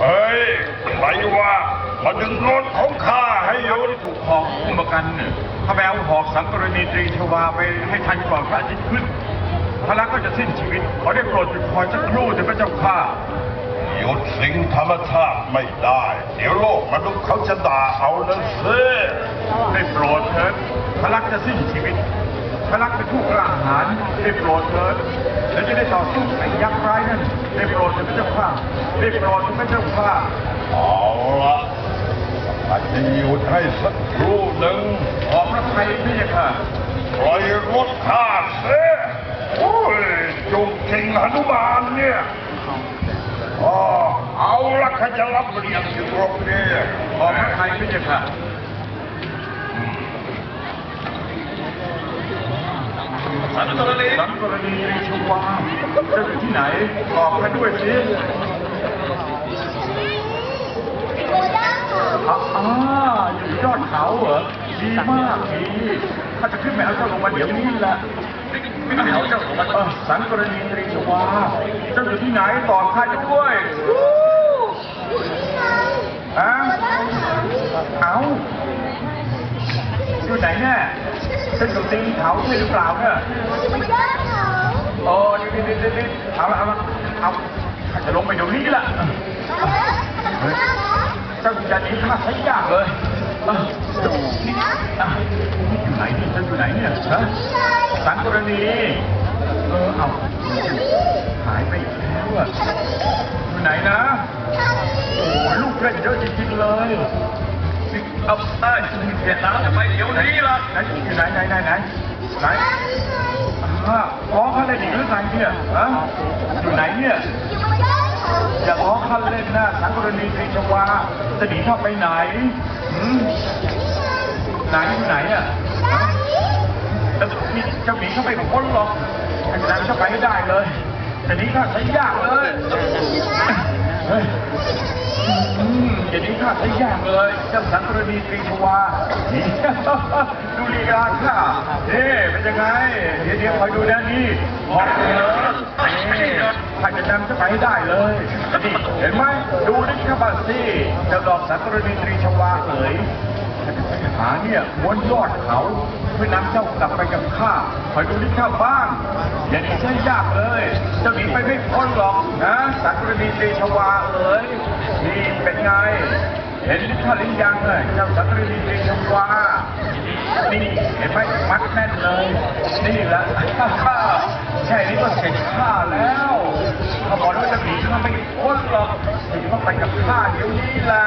เฮ้ยใครว่ามาดึงรถของข้าให้หยุดถูกหอกอุ้มประกันเนี่ยถ้าไปเอาหอกสังกรณีตรีชวาไปให้ทันก่อนพระอาทิตย์ขึ้นพระลักษมณ์ก็จะสิ้นชีวิต ขอได้โปรดหยุดคอยสักครู่เถิดพระเจ้าข้าหยุดสิ่งธรรมชาติไม่ได้ เดี๋ยวโลกมนุษย์เขาจะด่าเอานะสิได้โปรดเถิดพระลักษมณ์จะสิ้นชีวิต ผู้กล้าหาญได้โปรดเถิดแล้วจะได้ต่อสู้ไอ้ยักษ์ร้ายนั่นได้โปรดเถิดพระเจ้าข้าได้โปรดเถิดพระเจ้าข้าเอาละอาจจะหยุดให้สักครู่หนึ่งขอพระไทยพระเจ้าค่ะปล่อยรถข้าเสียโอ้ยจุกจริงหนุมานเนี่ยอ๋อเอาละข้าจะรับเรียนอยู่ตรงนี้ขอพระไทยพระเจ้าค่ะ สันตรณีสังกรณีตรีชวาเจ้าอยู่ที่ไหนบอกข้าด้วยสิอ่าอ่าอยู่ยอดเขาเหรอ ดีมากดีข้าจะขึ้นไปเอาเจ้าลงมาเดี๋ยวนี้แหละไม่ไม่เอาเจ้าลงมาเออสังกรณีตรีชวาเจ้าอยู่ที่ไหนบอกข้าด้วยฮะเอาอยู่ไหนเนี่ ยเจ้าอยู่ตีนเขาใช่หรือเปล่าเนี่ยโอ้ดีดีดีดีดีเอาละเอาละเอาข้าจะลงไปเดี๋ยวนี้ละเจ้าจะหนีข้าใช้ยากเลยนี่อยู่ไหนนี่เจ้าอยู่ไหนเนี่ยฮะสังกรณีเออเอาหายไปอีกแล้วอะอยู่ไหนนะโอ้ลูกเล่นเยอะจริงๆเลย เอาเอ้ยเสียน้ำจะไปเดี๋ยวนี้ละไหนอยู่ไหนไหนไหนไหนไหนอ๋อเขาเล่นอีกหรือไงเนี่ยฮะอยู่ไหนเนี่ยอย่าล้อคันเล่นนะสังกรณีตรีชวาจะหนีเข้าไปไหนหืมไหนอยู่ไหนอะแล้วนี่เจ้าหมีเข้าไปของคนหรอกไอ้นายเข้าไปให้ได้เลย แต่นี้ข้าใช้ยากเลย เฮ้ยอืมอย่างนี้ข้าใช้ยากเลยเจ้าสังกรณีตรีชวาดูลีลาข้าเอ๊เป็นยังไง เดี๋ยวเดี๋ยวคอยดูนะนี่พอเลยนี่ข้าจะนำจะไปให้ได้เลยนี่เห็นไหมดูนี่ข้าบ้างสิเจ้าดอกสังกรณีตรีชวาเอ๋ยหาเนี่ยม้วนยอดเขาเพื่อนำเจ้ากลับไปกับข้าคอยดูที่ข้าบ้าง อย่าหนีใช่ยากเลย เจ้าหนีไปไม่พ้นหรอกนะสักรณีตรีชวาเอ๋ย เห็นข้าลิ้นยังเลยเจ้าสักรณีตรีชวานี่เห็นไหมมัดแน่นเลย นี่แหละแค่นี้ก็เสร็จข้าแล้วเขาบอกว่าจะหนีข้าไม่พ้นหรอกหนีต้องไปกับข้าเดี๋ยวนี้แหละ